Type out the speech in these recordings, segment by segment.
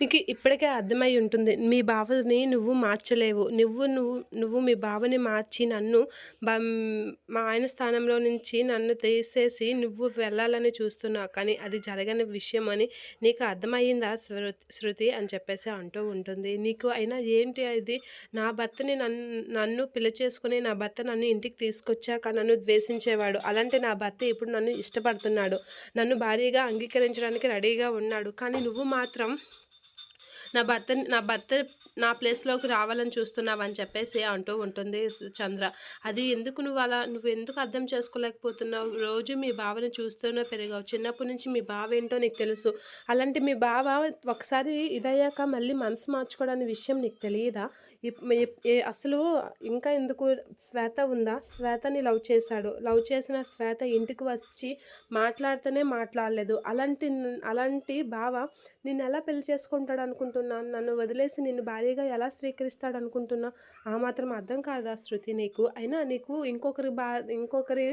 నీకు ఇప్పటికే అర్థమై ఉంటుంది. మీ బావని నువ్వు మార్చలేవు. నువ్వు నువ్వు నువ్వు మీ బావని మార్చి నన్ను మా ఆయన స్థానంలో నుంచి నన్ను తీసేసి నువ్వు వెళ్ళాలని చూస్తున్నావు. కానీ అది జరగని విషయం అని నీకు అర్థమయ్యిందా శృ శృతి అని చెప్పేసి అంటూ ఉంటుంది. నీకు అయినా ఏంటి అది? నా భర్తని నన్ను నన్ను పిలిచేసుకుని చేసుకుని నా భర్త నన్ను ఇంటికి తీసుకొచ్చాక నన్ను ద్వేషించేవాడు. అలాంటి నా భర్త ఇప్పుడు నన్ను ఇష్టపడుతున్నాడు. నన్ను భారీగా అంగీకరించడానికి రెడీగా ఉన్నాడు. కానీ నువ్వు మాత్రం నా భర్త నా భర్త నా ప్లేస్లోకి రావాలని చూస్తున్నావని అని చెప్పేసి అంటూ ఉంటుంది చంద్ర. అది ఎందుకు నువ్వు అలా నువ్వు ఎందుకు అర్థం చేసుకోలేకపోతున్నావు? రోజు మీ బావని చూస్తూనే పెరిగావు. చిన్నప్పటి నుంచి మీ బావ ఏంటో నీకు తెలుసు. అలాంటి మీ బావ ఒకసారి ఇదయ్యాక మళ్ళీ మనసు మార్చుకోవడానికి విషయం నీకు తెలియదా? ఇప్- అసలు ఇంకా ఎందుకు శ్వేత ఉందా? శ్వేతని లవ్ చేశాడు. లవ్ చేసిన శ్వేత ఇంటికి వచ్చి మాట్లాడితేనే మాట్లాడలేదు. అలాంటి అలాంటి బావ నిన్ను ఎలా పెళ్ళి చేసుకుంటాడు అనుకుంటున్నాను? నన్ను వదిలేసి నిన్ను భార్యగా ఎలా స్వీకరిస్తాడు అనుకుంటున్నా ఆ మాత్రం అర్థం కాదా శృతి నీకు? అయినా నీకు ఇంకొకరి బా ఇంకొకరి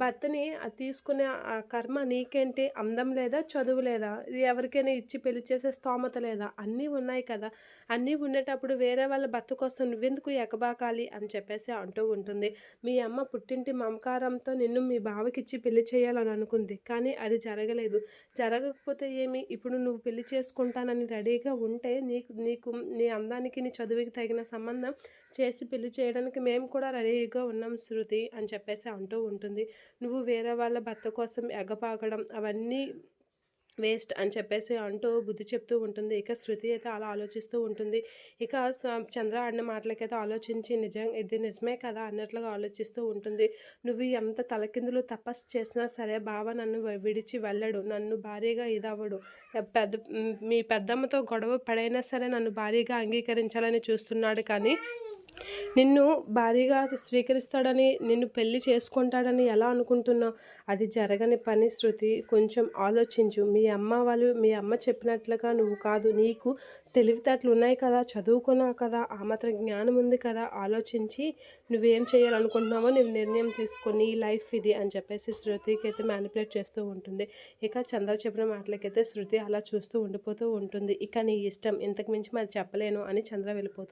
భర్తని తీసుకునే ఆ కర్మ నీకేంటి? అందం లేదా చదువు లేదా? ఇది ఎవరికైనా ఇచ్చి పెళ్ళి చేసే స్తోమత లేదా? అన్నీ ఉన్నాయి కదా. అన్నీ ఉండేటప్పుడు వేరే వాళ్ళ భర్త కోసం నువ్వెందుకు ఎకబాకాలి అని చెప్పేసి అంటూ ఉంటుంది. మీ అమ్మ పుట్టింటి మమకారంతో నిన్ను మీ బావకిచ్చి పెళ్ళి చేయాలని అనుకుంది. కానీ అది జరగలేదు. జరగకపోతే ఏమి? ఇప్పుడు నువ్వు పెళ్ళి చేసుకుంటానని రెడీగా ఉంటే నీకు నీకు నీ అందానికి నీ చదువుకి తగిన సంబంధం చేసి పెళ్ళి చేయడానికి మేము కూడా రెడీగా ఉన్నాం శృతి అని చెప్పేసి అంటూ ఉంటుంది. నువ్వు వేరే వాళ్ళ భర్త కోసం ఎగపాకడం అవన్నీ వేస్ట్ అని చెప్పేసి అంటూ బుద్ధి చెప్తూ ఉంటుంది. ఇక శృతి అయితే అలా ఆలోచిస్తూ ఉంటుంది. ఇక చంద్ర అన్న మాటలకైతే ఆలోచించి నిజం ఇది నిజమే కదా అన్నట్లుగా ఆలోచిస్తూ ఉంటుంది. నువ్వు ఎంత తలకిందులు తపస్సు చేసినా సరే బావ నన్ను విడిచి వెళ్ళడు. నన్ను భారీగా ఇదవ్వడు. పెద్ద మీ పెద్దమ్మతో గొడవ పడైనా సరే నన్ను భారీగా అంగీకరించాలని చూస్తున్నాడు కానీ నిన్ను భారీగా స్వీకరిస్తాడని నిన్ను పెళ్ళి చేసుకుంటాడని ఎలా అనుకుంటున్నావు? అది జరగని పని శృతి. కొంచెం ఆలోచించు. మీ అమ్మ వాళ్ళు మీ అమ్మ చెప్పినట్లుగా నువ్వు కాదు. నీకు తెలివితేటలు ఉన్నాయి కదా చదువుకున్నావు కదా ఆ మాత్రం జ్ఞానం ఉంది కదా ఆలోచించి నువ్వేం చేయాలనుకుంటున్నావో నువ్వు నిర్ణయం తీసుకొని ఈ లైఫ్ ఇది అని చెప్పేసి శృతికి అయితే మ్యానిపులేట్ చేస్తూ ఉంటుంది. ఇక చంద్ర చెప్పిన మాటలకైతే శృతి అలా చూస్తూ ఉండిపోతూ ఉంటుంది. ఇక నీ ఇష్టం. ఇంతకు మించి మరి చెప్పలేను అని చంద్ర వెళ్ళిపోతుంది